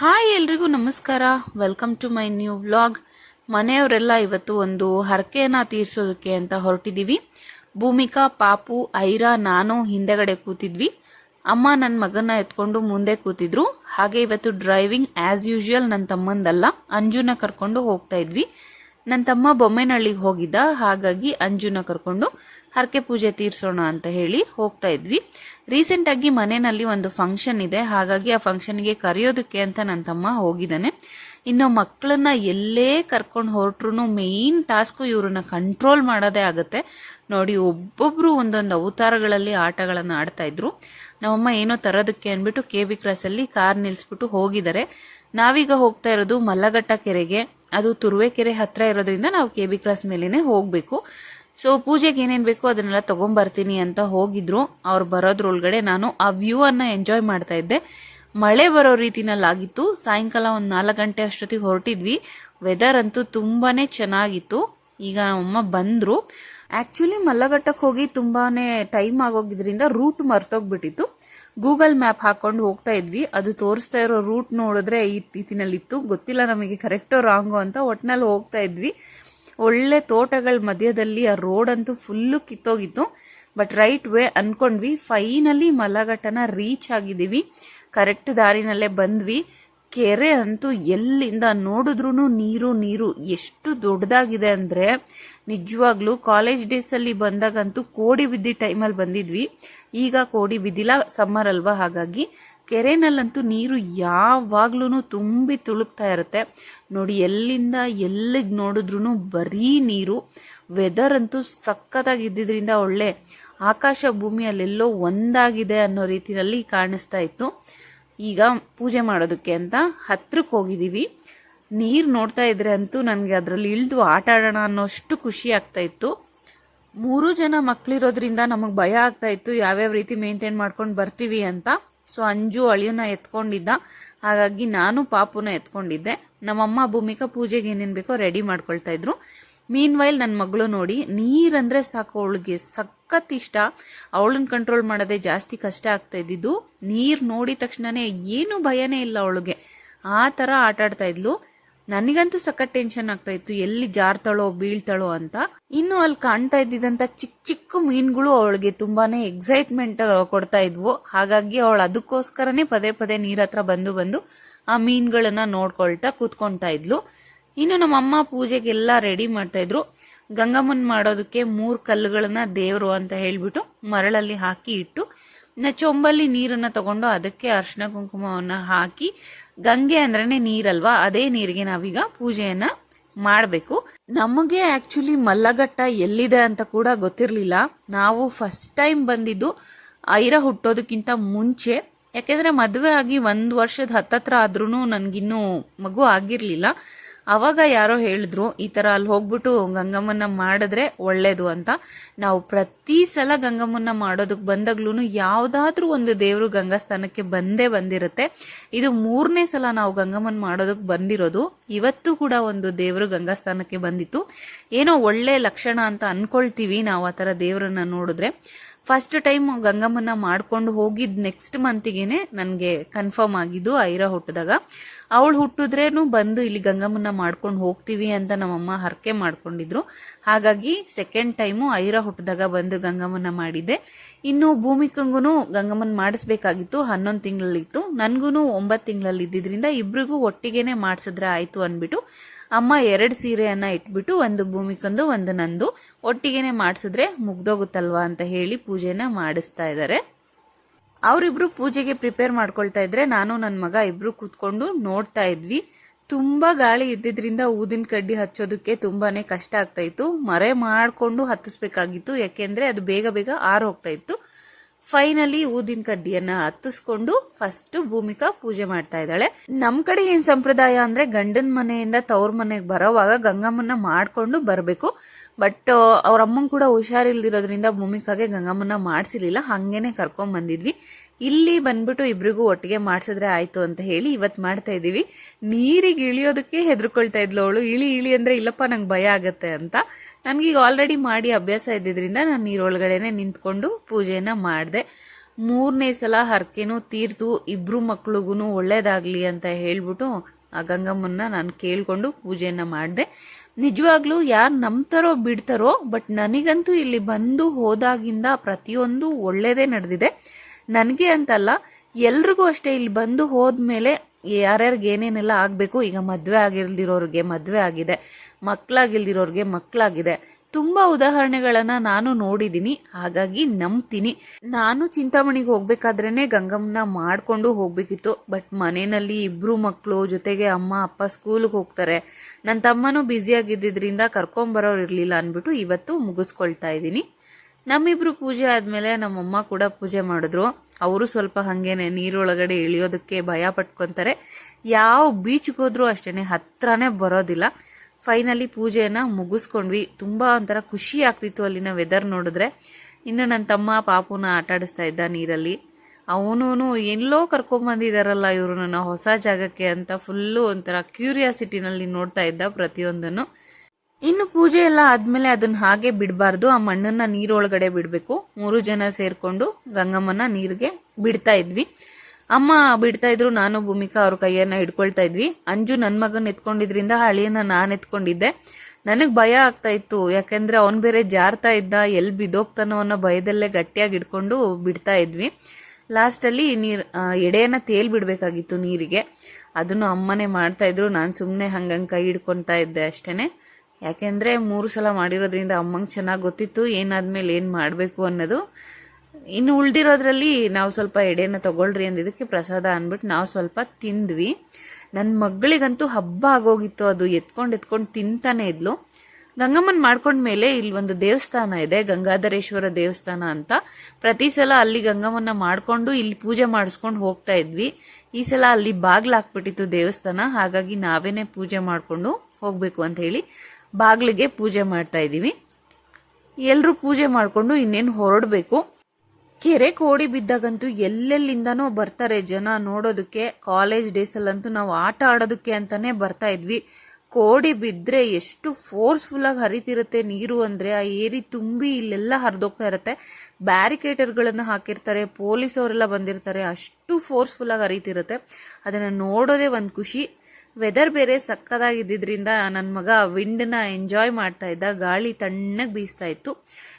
Hi ಎಲ್ರಿಗೂ ನಮಸ್ಕಾರ. Welcome to my new vlog ಮನೆಯವರೆಲ್ಲ ಇವತ್ತು ಒಂದು ಹರಕೆಯನ್ನ ತೀರಿಸೋದಕ್ಕೆ ಅಂತ ಹೊರಟಿದ್ದೀವಿ. ಭೂಮಿಕಾ, ಪಾಪು, ಐರಾ, ನಾನು ಹಿಂದೆಗಡೆ ಕೂತಿದ್ವಿ. ಅಮ್ಮ ನನ್ನ ಮಗನ ಎತ್ಕೊಂಡು ಮುಂದೆ ಕೂತಿದ್ರು. ಹಾಗೆ ಇವತ್ತು ಡ್ರೈವಿಂಗ್ ಆಸ್ ಯೂಶುವಲ್ ನನ್ನ ತಮ್ಮಂದಲ್ಲ. ಅಂಜುನ ಕರ್ಕೊಂಡು ಹೋಗ್ತಾ ಇದ್ವಿ. ನನ್ನ ತಮ್ಮ ಬೊಮ್ಮೆನಹಳ್ಳಿಗೆ ಹೋಗಿದ್ದ. ಹಾಗಾಗಿ ಅಂಜುನ ಕರ್ಕೊಂಡು ಹರಕೆ ಪೂಜೆ ತೀರ್ಸೋಣ ಅಂತ ಹೇಳಿ ಹೋಗ್ತಾ ಇದ್ವಿ. ರೀಸೆಂಟ್ ಆಗಿ ಮನೆಯಲ್ಲಿ ಒಂದು ಫಂಕ್ಷನ್ ಇದೆ. ಹಾಗಾಗಿ ಆ ಫಂಕ್ಷನ್ಗೆ ಕರೆಯೋದಕ್ಕೆ ಅಂತ ನನ್ನ ತಮ್ಮ ಹೋಗಿದ್ದಾನೆ. ಇನ್ನು ಮಕ್ಕಳನ್ನ ಎಲ್ಲೇ ಕರ್ಕೊಂಡು ಹೊರಟ್ರು ಮೇಯ್ನ್ ಟಾಸ್ಕ್ ಇವ್ರನ್ನ ಕಂಟ್ರೋಲ್ ಮಾಡೋದೇ ಆಗುತ್ತೆ. ನೋಡಿ, ಒಬ್ಬೊಬ್ರು ಒಂದೊಂದು ಅವತಾರಗಳಲ್ಲಿ ಆಟಗಳನ್ನು ಆಡ್ತಾ ಇದ್ರು. ನಮ್ಮಮ್ಮ ಏನೋ ತರೋದಕ್ಕೆ ಅಂದ್ಬಿಟ್ಟು ಕೆ ಬಿ ಕ್ರಾಸ್ ಅಲ್ಲಿ ಕಾರ್ ನಿಲ್ಲಿಸ್ಬಿಟ್ಟು ಹೋಗಿದ್ದಾರೆ. ನಾವೀಗ ಹೋಗ್ತಾ ಇರೋದು ಮಲ್ಲಘಟ್ಟ ಕೆರೆಗೆ. ಅದು ತುರುವೆ ಕೆರೆ ಹತ್ರ ಇರೋದ್ರಿಂದ ನಾವು ಕೆ ಬಿ ಕ್ರಾಸ್ ಮೇಲೇನೆ ಹೋಗ್ಬೇಕು. ಸೊ ಪೂಜೆಗೆ ಏನೇನು ಬೇಕೋ ಅದನ್ನೆಲ್ಲ ತಗೊಂಬರ್ತೀನಿ ಅಂತ ಹೋಗಿದ್ರು. ಅವ್ರು ಬರೋದ್ರೊಳಗಡೆ ನಾನು ಆ ವ್ಯೂ ಅನ್ನ ಎಂಜಾಯ್ ಮಾಡ್ತಾ ಇದ್ದೆ. ಮಳೆ ಬರೋ ರೀತಿನಲ್ಲಿ ಆಗಿತ್ತು ಸಾಯಂಕಾಲ ಒಂದು ನಾಲ್ಕು ಗಂಟೆ ಅಷ್ಟೊತ್ತಿಗೆ ಹೊರಟಿದ್ವಿ. ವೆದರ್ ಅಂತೂ ತುಂಬಾನೇ ಚೆನ್ನಾಗಿತ್ತು. ಈಗ ನಮ್ಮಮ್ಮ ಬಂದ್ರು. ಆಕ್ಚುಲಿ ಮಲ್ಲಘಟ್ಟಕ್ಕೆ ಹೋಗಿ ತುಂಬಾನೇ ಟೈಮ್ ಆಗೋಗಿದ್ರಿಂದ ರೂಟ್ ಮರ್ತೋಗ್ಬಿಟ್ಟಿತ್ತು. ಗೂಗಲ್ ಮ್ಯಾಪ್ ಹಾಕೊಂಡು ಹೋಗ್ತಾ ಇದ್ವಿ. ಅದು ತೋರಿಸ್ತಾ ಇರೋ ರೂಟ್ ನೋಡಿದ್ರೆ ಈ ರೀತಿನಲ್ಲಿತ್ತು. ಗೊತ್ತಿಲ್ಲ ನಮಗೆ ಕರೆಕ್ಟೋ ರಾಂಗು ಅಂತ ಒಟ್ನಲ್ಲಿ ಹೋಗ್ತಾ ಇದ್ವಿ. ಒಳ್ಳೆ ತೋಟಗಳ ಮಧ್ಯದಲ್ಲಿ ಆ ರೋಡ್ ಅಂತೂ ಫುಲ್ಲು ಕಿತ್ತೋಗಿತ್ತು. ಬಟ್ ರೈಟ್ ವೇ ಅನ್ಕೊಂಡ್ವಿ. ಫೈನಲಿ ಮಲಘಟ್ಟನ ರೀಚ್ ಆಗಿದ್ದೀವಿ. ಕರೆಕ್ಟ್ ದಾರಿನಲ್ಲೇ ಬಂದ್ವಿ. ಕೆರೆ ಅಂತೂ ಎಲ್ಲಿಂದ ನೋಡಿದ್ರೂ ನೀರು ನೀರು ಎಷ್ಟು ದೊಡ್ಡದಾಗಿದೆ ಅಂದ್ರೆ ನಿಜವಾಗ್ಲೂ ಕಾಲೇಜ್ ಡೇಸ್ ಅಲ್ಲಿ ಬಂದಾಗಂತೂ ಕೋಡಿ ಬಿದ್ದಿ ಟೈಮಲ್ಲಿ ಬಂದಿದ್ವಿ. ಈಗ ಕೋಡಿ ಬಿದ್ದಿಲ್ಲ ಸಮ್ಮರ್ ಅಲ್ವಾ? ಹಾಗಾಗಿ ಕೆರೆನಲ್ಲಂತೂ ನೀರು ಯಾವಾಗ್ಲೂ ತುಂಬಿ ತುಳುಕ್ತಾ ಇರುತ್ತೆ. ನೋಡಿ, ಎಲ್ಲಿಂದ ಎಲ್ಲಿಗೆ ನೋಡಿದ್ರೂ ಬರೀ ನೀರು. ವೆದರ್ ಅಂತೂ ಸಖತ್ತಾಗಿ ಇದ್ದಿದ್ರಿಂದ ಒಳ್ಳೆ ಆಕಾಶ ಭೂಮಿಯಲ್ಲೆಲ್ಲೋ ಒಂದಾಗಿದೆ ಅನ್ನೋ ರೀತಿಯಲ್ಲಿ ಕಾಣಿಸ್ತಾ ಇತ್ತು. ಈಗ ಪೂಜೆ ಮಾಡೋದಕ್ಕೆ ಅಂತ ಹತ್ರಕ್ಕೆ ಹೋಗಿದ್ದೀವಿ ನೀರು ನೋಡ್ತಾ ಇದ್ರೆ ಅಂತೂ ನನಗೆ ಅದರಲ್ಲಿ ಇಳಿದು ಆಟ ಆಡೋಣ ಅನ್ನೋಷ್ಟು ಖುಷಿ ಆಗ್ತಾ ಇತ್ತು. ಮೂರು ಜನ ಮಕ್ಕಳಿರೋದ್ರಿಂದ ನಮಗೆ ಭಯ ಆಗ್ತಾ ಇತ್ತು, ಯಾವ್ಯಾವ ರೀತಿ ಮೇಂಟೈನ್ ಮಾಡ್ಕೊಂಡು ಬರ್ತೀವಿ ಅಂತ. ಸೊ, ಅಂಜು ಅಳಿಯನ್ನ ಎತ್ಕೊಂಡಿದ್ದ. ಹಾಗಾಗಿ ನಾನು ಪಾಪುನ ಎತ್ಕೊಂಡಿದ್ದೆ. ನಮ್ಮಮ್ಮ ಭೂಮಿಕಾ ಪೂಜೆಗೆ ಏನೇನು ಬೇಕೋ ರೆಡಿ ಮಾಡ್ಕೊಳ್ತಾ ಇದ್ರು. ಮೀನ್ ವೈಲ್ ನನ್ನ ಮಗಳು ನೋಡಿ, ನೀರಂದ್ರೆ ಸಾಕು ಅವಳಿಗೆ ಸಖತ್ ಇಷ್ಟ ಅವಳನ್ನ ಕಂಟ್ರೋಲ್ ಮಾಡೋದೇ ಜಾಸ್ತಿ ಕಷ್ಟ ಆಗ್ತಾ ಇದ್ದಿದ್ದು, ನೀರ್ ನೋಡಿದ ತಕ್ಷಣನೇ ಏನು ಭಯನೇ ಇಲ್ಲ ಅವಳಿಗೆ. ಆ ತರ ಆಟ ಆಡ್ತಾ ಇದ್ಲು. ನನಗಂತೂ ಸಖತ್ ಟೆನ್ಷನ್ ಆಗ್ತಾ ಇತ್ತು, ಎಲ್ಲಿ ಜಾರ್ತಾಳೋ, ಬೀಳ್ತಾಳೋ ಅಂತ. ಇನ್ನು ಅಲ್ಲಿ ಕಾಣ್ತಾ ಇದ್ದಿದಂತ ಚಿಕ್ಕ ಚಿಕ್ಕ ಮೀನ್ಗಳು ಅವಳಿಗೆ ತುಂಬಾನೇ ಎಕ್ಸೈಟ್ಮೆಂಟ್ ಕೊಡ್ತಾ ಇದ್ವು. ಹಾಗಾಗಿ ಅವಳು ಅದಕ್ಕೋಸ್ಕರನೇ ಪದೇ ಪದೇ ನೀರ್ ಹತ್ರ ಬಂದು ಬಂದು ಆ ಮೀನುಗಳನ್ನ ನೋಡ್ಕೊಳ್ತಾ ಕೂತ್ಕೊಂತಾ ಇದ್ಲು. ಇನ್ನು ನಮ್ಮ ಅಮ್ಮ ಪೂಜೆಗೆಲ್ಲ ರೆಡಿ ಮಾಡ್ತಾ ಇದ್ರು. ಗಂಗಮ್ಮನ್ ಮಾಡೋದಕ್ಕೆ ಮೂರ್ ಕಲ್ಲುಗಳನ್ನ ದೇವರು ಅಂತ ಹೇಳ್ಬಿಟ್ಟು ಮರಳಲ್ಲಿ ಹಾಕಿ ಇಟ್ಟು ಚೊಂಬಲ್ಲಿ ನೀರನ್ನ ತಗೊಂಡು ಅದಕ್ಕೆ ಅರ್ಶಿನ ಕುಂಕುಮವನ್ನ ಹಾಕಿ, ಗಂಗೆ ಅಂದ್ರೇನೆ ನೀರಲ್ವಾ? ಅದೇ ನೀರಿಗೆ ನಾವೀಗ ಪೂಜೆಯನ್ನ ಮಾಡಬೇಕು. ನಮಗೆ ಆಕ್ಚುಲಿ ಮಲ್ಲಘಟ್ಟ ಎಲ್ಲಿದೆ ಅಂತ ಕೂಡ ಗೊತ್ತಿರಲಿಲ್ಲ. ನಾವು ಫಸ್ಟ್ ಟೈಮ್ ಬಂದಿದ್ದು ಐರ ಹುಟ್ಟೋದಕ್ಕಿಂತ ಮುಂಚೆ. ಯಾಕೆಂದ್ರೆ ಮದುವೆ ಆಗಿ ಒಂದು ವರ್ಷದ ಹತ್ತತ್ರ ಆದ್ರೂ ನನ್ಗಿನ್ನೂ ಮಗು ಆಗಿರ್ಲಿಲ್ಲ. ಅವಾಗ ಯಾರೋ ಹೇಳಿದ್ರು, ಈ ತರ ಅಲ್ಲಿ ಹೋಗ್ಬಿಟ್ಟು ಗಂಗಮ್ಮನ ಮಾಡಿದ್ರೆ ಒಳ್ಳೇದು ಅಂತ. ನಾವು ಪ್ರತಿ ಸಲ ಗಂಗಮ್ಮನ ಮಾಡೋದಕ್ಕೆ ಬಂದಾಗ್ಲೂ ಯಾವ್ದಾದ್ರೂ ಒಂದು ದೇವರು ಗಂಗಾಸ್ಥಾನಕ್ಕೆ ಬಂದೇ ಬಂದಿರುತ್ತೆ. ಇದು ಮೂರನೇ ಸಲ ನಾವು ಗಂಗಮ್ಮನ ಮಾಡೋದಕ್ಕೆ ಬಂದಿರೋದು. ಇವತ್ತು ಕೂಡ ಒಂದು ದೇವರು ಗಂಗಾಸ್ಥಾನಕ್ಕೆ ಬಂದಿತ್ತು. ಏನೋ ಒಳ್ಳೆ ಲಕ್ಷಣ ಅಂತ ಅನ್ಕೊಳ್ತೀವಿ ನಾವು ಆ ತರ ದೇವರನ್ನ ನೋಡಿದ್ರೆ. ಫಸ್ಟ್ ಟೈಮ್ ಗಂಗಮ್ಮನ ಮಾಡ್ಕೊಂಡು ಹೋಗಿದ್ ನೆಕ್ಸ್ಟ್ ಮಂತಿಗೇನೆ ನನಗೆ ಕನ್ಫರ್ಮ್ ಆಗಿದ್ದು ಐರ ಹುಟ್ಟಿದಾಗ ಅವಳು ಹುಟ್ಟಿದ್ರೇನು ಬಂದು ಇಲ್ಲಿ ಗಂಗಮ್ಮನ ಮಾಡ್ಕೊಂಡು ಹೋಗ್ತೀವಿ ಅಂತ ನಮ್ಮಮ್ಮ ಹರಕೆ ಮಾಡ್ಕೊಂಡಿದ್ರು. ಹಾಗಾಗಿ ಸೆಕೆಂಡ್ ಟೈಮು ಐರ ಹುಟ್ಟಿದಾಗ ಬಂದು ಗಂಗಮ್ಮನ ಮಾಡಿದ್ದೆ ಇನ್ನು ಭೂಮಿಕಂಗೂ ಗಂಗಮ್ಮನ ಮಾಡಿಸ್ಬೇಕಾಗಿತ್ತು, ಹನ್ನೊಂದು ತಿಂಗಳಲ್ಲಿತ್ತು. ನನಗೂ ಒಂಬತ್ತು ತಿಂಗಳಲ್ಲಿ ಇದ್ದಿದ್ರಿಂದ ಇಬ್ರಿಗೂ ಒಟ್ಟಿಗೆನೆ ಮಾಡಿಸಿದ್ರೆ ಆಯ್ತು ಅನ್ಬಿಟ್ಟು. ಅಮ್ಮ ಎರಡು ಸೀರೆಯನ್ನ ಇಟ್ಬಿಟ್ಟು ಒಂದು ಭೂಮಿಕೊಂದು, ಒಂದು ನಂದು. ಒಟ್ಟಿಗೆನೆ ಮಾಡಿಸಿದ್ರೆ ಮುಗ್ದೋಗುತ್ತಲ್ವಾ ಅಂತ ಹೇಳಿ ಪೂಜೆನ ಮಾಡಿಸ್ತಾ ಇದ್ದಾರೆ ಅವರಿಬ್ರು ಪೂಜೆಗೆ ಪ್ರಿಪೇರ್ ಮಾಡ್ಕೊಳ್ತಾ ಇದ್ರೆ ನಾನು ನನ್ನ ಮಗ ಇಬ್ರು ಕೂತ್ಕೊಂಡು ನೋಡ್ತಾ ಇದ್ವಿ. ತುಂಬಾ ಗಾಳಿ ಇದ್ದಿದ್ರಿಂದ ಊದಿನ ಕಡ್ಡಿ ಹಚ್ಚೋದಕ್ಕೆ ತುಂಬಾನೇ ಕಷ್ಟ ಆಗ್ತಾ ಇತ್ತು. ಮರೆ ಮಾಡಿಕೊಂಡು ಹತ್ತಿಸ್ಬೇಕಾಗಿತ್ತು. ಯಾಕೆಂದ್ರೆ ಅದು ಬೇಗ ಬೇಗ ಆರು ಹೋಗ್ತಾ ಇತ್ತು. ಫೈನಲಿ ಊದಿನ ಕಡ್ಡಿಯನ್ನ ಹತ್ತಿಸ್ಕೊಂಡು ಫಸ್ಟ್ ಭೂಮಿಕಾ ಪೂಜೆ ಮಾಡ್ತಾ ಇದ್ದಾಳೆ. ನಮ್ ಕಡೆ ಏನ್ ಸಂಪ್ರದಾಯ ಅಂದ್ರೆ ಗಂಡನ ಮನೆಯಿಂದ ತವ್ರ ಮನೆಗೆ ಬರೋವಾಗ ಗಂಗಮ್ಮನ ಮಾಡ್ಕೊಂಡು ಬರಬೇಕು. ಬಟ್ ಅವ್ರ ಅಮ್ಮನ್ ಕೂಡ ಹುಷಾರಿಲ್ದಿರೋದ್ರಿಂದ ಭೂಮಿಕಾಗೆ ಗಂಗಮ್ಮನ ಮಾಡ್ಸಿರ್ಲಿಲ್ಲ. ಹಂಗೇನೆ ಕರ್ಕೊಂಡ್ ಬಂದಿದ್ವಿ ಇಲ್ಲಿ ಬಂದ್ಬಿಟ್ಟು ಇಬ್ರಿಗೂ ಒಟ್ಟಿಗೆ ಮಾಡಿಸಿದ್ರೆ ಆಯ್ತು ಅಂತ ಹೇಳಿ ಇವತ್ ಮಾಡ್ತಾ ಇದೀವಿ. ನೀರಿಗೆ ಇಳಿಯೋದಕ್ಕೆ ಹೆದರ್ಕೊಳ್ತಾ ಇದ್ಲು ಅವಳು. ಇಳಿ ಇಳಿ ಅಂದ್ರೆ ಇಲ್ಲಪ್ಪ, ನಂಗೆ ಭಯ ಆಗತ್ತೆ ಅಂತ. ನನ್ಗೀಗ ಆಲ್ರೆಡಿ ಮಾಡಿ ಅಭ್ಯಾಸ ಇದ್ದಿದ್ರಿಂದ ನಾನು ನೀರೊಳಗಡೆನೆ ನಿಂತ್ಕೊಂಡು ಪೂಜೆನ ಮಾಡಿದೆ. ಮೂರನೇ ಸಲ ಹರಕೆನೂ ತೀರ್ತು ಇಬ್ರು ಮಕ್ಳಿಗೂ ಒಳ್ಳೇದಾಗ್ಲಿ ಅಂತ ಹೇಳ್ಬಿಟ್ಟು ಆ ಗಂಗಮ್ಮನ್ನ ನಾನು ಕೇಳ್ಕೊಂಡು ಪೂಜೆಯನ್ನ ಮಾಡಿದೆ. ನಿಜವಾಗ್ಲೂ ಯಾರು ನಂಬ್ತಾರೋ ಬಿಡ್ತಾರೋ, ಬಟ್ ನನಗಂತೂ ಇಲ್ಲಿ ಬಂದು ಹೋದಾಗಿಂದ ಪ್ರತಿಯೊಂದು ಒಳ್ಳೇದೇ ನಡೆದಿದೆ. ನನಗೆ ಅಂತಲ್ಲ, ಎಲ್ರಿಗೂ ಅಷ್ಟೇ ಇಲ್ಲಿ ಬಂದು ಹೋದ್ಮೇಲೆ ಯಾರ್ಯಾರಿಗೆ ಏನೇನೆಲ್ಲ ಆಗಬೇಕು, ಈಗ ಮದುವೆ ಆಗಿಲ್ದಿರೋರಿಗೆ ಮದುವೆ ಆಗಿದೆ ಮಕ್ಕಳಾಗಿಲ್ದಿರೋರಿಗೆ ಮಕ್ಕಳಾಗಿದೆ ತುಂಬ ಉದಾಹರಣೆಗಳನ್ನು ನಾನು ನೋಡಿದ್ದೀನಿ ಹಾಗಾಗಿ ನಂಬ್ತೀನಿ. ನಾನು ಚಿಂತಾಮಣಿಗೆ ಹೋಗ್ಬೇಕಾದ್ರೇ ಗಂಗಮ್ಮನ ಮಾಡಿಕೊಂಡು ಹೋಗಬೇಕಿತ್ತು, ಬಟ್ ಮನೆಯಲ್ಲಿ ಇಬ್ಬರು ಮಕ್ಕಳು ಜೊತೆಗೆ ಅಮ್ಮ, ಅಪ್ಪ ಸ್ಕೂಲ್ಗೆ ಹೋಗ್ತಾರೆ. ನನ್ನ ತಮ್ಮನೂ ಬ್ಯುಸಿಯಾಗಿದ್ದರಿಂದ ಕರ್ಕೊಂಬರೋರು ಇರಲಿಲ್ಲ ಅಂದ್ಬಿಟ್ಟು ಇವತ್ತು ಮುಗಿಸ್ಕೊಳ್ತಾ ಇದ್ದೀನಿ. ನಮ್ಮಿಬ್ರು ಪೂಜೆ ಆದ್ಮೇಲೆ ನಮ್ಮಮ್ಮ ಕೂಡ ಪೂಜೆ ಮಾಡಿದ್ರು. ಅವರು ಸ್ವಲ್ಪ ಹಂಗೇನೆ ನೀರೊಳಗಡೆ ಇಳಿಯೋದಕ್ಕೆ ಭಯ ಪಟ್ಕೊಂತಾರೆ. ಯಾವ ಬೀಚ್ಗೆ ಹೋದ್ರೂ ಅಷ್ಟೇನೆ, ಹತ್ರನೇ ಬರೋದಿಲ್ಲ. ಫೈನಲಿ ಪೂಜೆಯನ್ನ ಮುಗಿಸ್ಕೊಂಡ್ವಿ. ತುಂಬಾ ಒಂಥರ ಖುಷಿ ಆಗ್ತಿತ್ತು ಅಲ್ಲಿನ ವೆದರ್ ನೋಡಿದ್ರೆ. ಇನ್ನು ನನ್ನ ತಮ್ಮ ಪಾಪುನ ಆಟಾಡಿಸ್ತಾ ಇದ್ದ ನೀರಲ್ಲಿ. ಅವನು ಎಲ್ಲೋ ಇವರು ನನ್ನ ಹೊಸ ಜಾಗಕ್ಕೆ ಅಂತ ಫುಲ್ಲು ಒಂಥರ ಕ್ಯೂರಿಯಾಸಿಟಿನಲ್ಲಿ ನೋಡ್ತಾ ಇದ್ದ ಪ್ರತಿಯೊಂದನ್ನು. ಇನ್ನು ಪೂಜೆ ಎಲ್ಲ ಆದ್ಮೇಲೆ ಅದನ್ನ ಹಾಗೆ ಬಿಡಬಾರ್ದು. ಆ ಮಣ್ಣನ್ನ ನೀರೊಳಗಡೆ ಬಿಡಬೇಕು. ಮೂರು ಜನ ಸೇರ್ಕೊಂಡು ಗಂಗಮ್ಮನ ನೀರಿಗೆ ಬಿಡ್ತಾ ಇದ್ವಿ. ಅಮ್ಮ ಬಿಡ್ತಾ ಇದ್ರು, ನಾನು ಭೂಮಿಕಾ ಅವ್ರ ಕೈಯನ್ನ ಹಿಡ್ಕೊಳ್ತಾ ಇದ್ವಿ. ಅಂಜು ನನ್ ಮಗನ್ ಎತ್ಕೊಂಡಿದ್ರಿಂದ ಹಳಿಯನ್ನ ನಾನ್ ಎತ್ಕೊಂಡಿದ್ದೆ. ನನಗ್ ಭಯ ಆಗ್ತಾ ಇತ್ತು. ಯಾಕಂದ್ರೆ ಅವನ್ ಬೇರೆ ಜಾರ್ತಾ ಇದ್ದ, ಎಲ್ ಬಿದೋಗ್ತಾನೋ ಅನ್ನೋ ಭಯದಲ್ಲೇ ಗಟ್ಟಿಯಾಗಿ ಹಿಡ್ಕೊಂಡು ಬಿಡ್ತಾ ಇದ್ವಿ. ಲಾಸ್ಟ್ ಅಲ್ಲಿ ನೀರ್ ಎಡೆಯನ್ನ ತೇಲ್ ಬಿಡ್ಬೇಕಾಗಿತ್ತು ನೀರಿಗೆ. ಅದನ್ನು ಅಮ್ಮನೇ ಮಾಡ್ತಾ ಇದ್ರು. ನಾನು ಸುಮ್ಮನೆ ಹಂಗಂಗ್ ಕೈ ಹಿಡ್ಕೊತಾ ಇದ್ದೆ ಅಷ್ಟೇನೆ. ಯಾಕೆಂದ್ರೆ ಮೂರು ಸಲ ಮಾಡಿರೋದ್ರಿಂದ ಅಮ್ಮಂಗೆ ಚೆನ್ನಾಗಿ ಗೊತ್ತಿತ್ತು, ಏನಾದ್ಮೇಲೆ ಏನು ಮಾಡಬೇಕು ಅನ್ನೋದು. ಇನ್ನು ಉಳ್ದಿರೋದ್ರಲ್ಲಿ ನಾವು ಸ್ವಲ್ಪ ಎಡೆನ ತಗೊಳ್ರಿ ಅಂದಿದ್ದಕ್ಕೆ ಪ್ರಸಾದ ಅಂದ್ಬಿಟ್ಟು ನಾವು ಸ್ವಲ್ಪ ತಿಂದ್ವಿ. ನನ್ನ ಮಗಳಿಗಂತೂ ಹಬ್ಬ ಆಗೋಗಿತ್ತು, ಅದು ಎತ್ಕೊಂಡು ಎತ್ಕೊಂಡು ತಿಂತಾನೆ ಇದ್ಲು. ಗಂಗಮ್ಮನ್ ಮಾಡ್ಕೊಂಡ್ಮೇಲೆ ಇಲ್ಲಿ ಒಂದು ದೇವಸ್ಥಾನ ಇದೆ, ಗಂಗಾಧರೇಶ್ವರ ದೇವಸ್ಥಾನ ಅಂತ. ಪ್ರತಿ ಸಲ ಅಲ್ಲಿ ಗಂಗಮ್ಮನ್ನ ಮಾಡ್ಕೊಂಡು ಇಲ್ಲಿ ಪೂಜೆ ಮಾಡಿಸ್ಕೊಂಡು ಹೋಗ್ತಾ ಇದ್ವಿ. ಈ ಸಲ ಅಲ್ಲಿ ಬಾಗ್ಲಾಕ್ಬಿಟ್ಟಿತ್ತು ದೇವಸ್ಥಾನ, ಹಾಗಾಗಿ ನಾವೇನೆ ಪೂಜೆ ಮಾಡ್ಕೊಂಡು ಹೋಗಬೇಕು ಅಂತ ಹೇಳಿ ಬಾಗ್ಲಿಗೆ ಪೂಜೆ ಮಾಡ್ತಾ ಇದೀವಿ ಎಲ್ಲರೂ ಪೂಜೆ ಮಾಡ್ಕೊಂಡು ಇನ್ನೇನು ಹೊರಡಬೇಕು. ಕೆರೆ ಕೋಡಿ ಬಿದ್ದಾಗಂತೂ ಎಲ್ಲೆಲ್ಲಿಂದನೂ ಬರ್ತಾರೆ ಜನ ನೋಡೋದಕ್ಕೆ. ಕಾಲೇಜ್ ಡೇಸ್ ಅಲ್ಲಂತೂ ನಾವು ಆಟ ಆಡೋದಕ್ಕೆ ಅಂತಾನೆ ಬರ್ತಾ ಇದ್ವಿ. ಕೋಡಿ ಬಿದ್ರೆ ಎಷ್ಟು ಫೋರ್ಸ್ಫುಲ್ ಆಗಿ ಹರಿತಿರುತ್ತೆ ನೀರು ಅಂದ್ರೆ. ಆ ಏರಿ ತುಂಬಿ ಇಲ್ಲೆಲ್ಲ ಹರಿದೋಗ್ತಾ ಇರುತ್ತೆ. ಬ್ಯಾರಿಕೇಟರ್ಗಳನ್ನು ಹಾಕಿರ್ತಾರೆ ಪೊಲೀಸ್ ಅವರೆಲ್ಲ ಬಂದಿರ್ತಾರೆ. ಅಷ್ಟು ಫೋರ್ಸ್ಫುಲ್ ಆಗಿ ಹರಿತಿರುತ್ತೆ. ಅದನ್ನ ನೋಡೋದೇ ಒಂದು ಖುಷಿ. ವೆದರ್ ಬೇರೆ ಸಕ್ಕದಾಗಿದ್ದರಿಂದ ನನ್ನ ಮಗ ವಿಂಡನ್ನ ಎಂಜಾಯ್ ಮಾಡ್ತಾ ಇದ್ದ. ಗಾಳಿ ತಣ್ಣಗೆ ಬೀಸ್ತಾ ಇತ್ತು.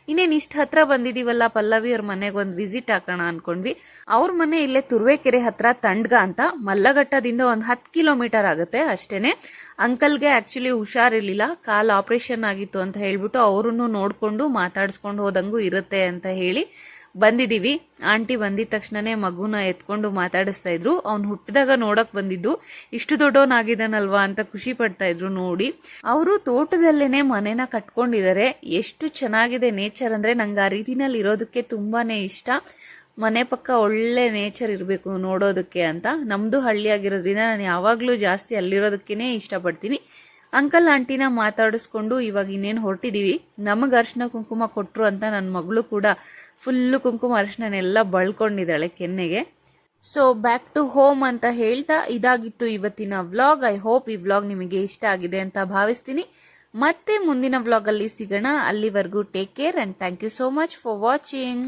ಇನ್ನೇನು ಇಷ್ಟು ಹತ್ರ ಬಂದಿದ್ದೀವಲ್ಲ ಪಲ್ಲವಿ, ಅವ್ರ ಮನೆಗೆ ಒಂದು ವಿಸಿಟ್ ಹಾಕೋಣ ಅನ್ಕೊಂಡ್ವಿ. ಅವ್ರ ಮನೆ ಇಲ್ಲೇ ತುರುವೇಕೆರೆ ಹತ್ರ ತಂಡ್ಗ ಅಂತ. ಮಲ್ಲಘಟ್ಟದಿಂದ ಒಂದು ಹತ್ತು ಕಿಲೋಮೀಟರ್ ಆಗುತ್ತೆ ಅಷ್ಟೇನೆ. ಅಂಕಲ್ಗೆ ಆ್ಯಕ್ಚುಲಿ ಹುಷಾರಿರಲಿಲ್ಲ. ಕಾಲ್ ಆಪರೇಷನ್ ಆಗಿತ್ತು ಅಂತ ಹೇಳ್ಬಿಟ್ಟು ಅವರನ್ನು ನೋಡಿಕೊಂಡು ಮಾತಾಡಿಸ್ಕೊಂಡು ಹೋದಂಗೂ ಇರುತ್ತೆ ಅಂತ ಹೇಳಿ ಬಂದಿದೀವಿ. ಆಂಟಿ ಬಂದಿದ ತಕ್ಷಣನೇ ಮಗುನ ಎತ್ಕೊಂಡು ಮಾತಾಡಿಸ್ತಾ ಇದ್ರು. ಅವ್ನು ಹುಟ್ಟಿದಾಗ ನೋಡಕ್ ಬಂದಿದ್ದು, ಇಷ್ಟು ದೊಡ್ಡವನಾಗಿದ್ದಾನಲ್ವಾ ಅಂತ ಖುಷಿ ಪಡ್ತಾ ಇದ್ರು ನೋಡಿ. ಅವರು ತೋಟದಲ್ಲೇನೆ ಮನೆನ ಕಟ್ಕೊಂಡಿದ್ದಾರೆ ಎಷ್ಟು ಚೆನ್ನಾಗಿದೆ ನೇಚರ್ ಅಂದ್ರೆ ನಂಗೆ ಆ ರೀತಿನಲ್ಲಿ ಇರೋದಕ್ಕೆ ತುಂಬಾನೇ ಇಷ್ಟ. ಮನೆ ಪಕ್ಕ ಒಳ್ಳೆ ನೇಚರ್ ಇರಬೇಕು ನೋಡೋದಕ್ಕೆ ಅಂತ. ನಮ್ದು ಹಳ್ಳಿ ಆಗಿರೋದ್ರಿಂದ ನಾನು ಯಾವಾಗಲೂ ಜಾಸ್ತಿ ಅಲ್ಲಿರೋದಕ್ಕೇನೆ ಇಷ್ಟಪಡ್ತೀನಿ. ಅಂಕಲ್ ಆಂಟಿನ ಮಾತಾಡಿಸ್ಕೊಂಡು ಇವಾಗ ಇನ್ನೇನು ಹೊರಟಿದ್ದೀವಿ ನಮಗೆ ಅರ್ಶಿನ ಕುಂಕುಮ ಕೊಟ್ಟರು ಅಂತ ನನ್ನ ಮಗಳು ಕೂಡ ಫುಲ್ಲು ಕುಂಕುಮ ಅರ್ಶಿನೆಲ್ಲ ಬಳ್ಕೊಂಡಿದ್ದಾಳೆ ಕೆನ್ನೆಗೆ. ಸೊ ಬ್ಯಾಕ್ ಟು ಹೋಮ್ ಅಂತ ಹೇಳ್ತಾ ಇದಾಗಿತ್ತು ಇವತ್ತಿನ ವ್ಲಾಗ್ ಐ ಹೋಪ್ ಈ ವ್ಲಾಗ್ ನಿಮಗೆ ಇಷ್ಟ ಆಗಿದೆ ಅಂತ ಭಾವಿಸ್ತೀನಿ. ಮತ್ತೆ ಮುಂದಿನ ವ್ಲಾಗಲ್ಲಿ ಸಿಗೋಣ. ಅಲ್ಲಿವರೆಗೂ take care and thank you so much for watching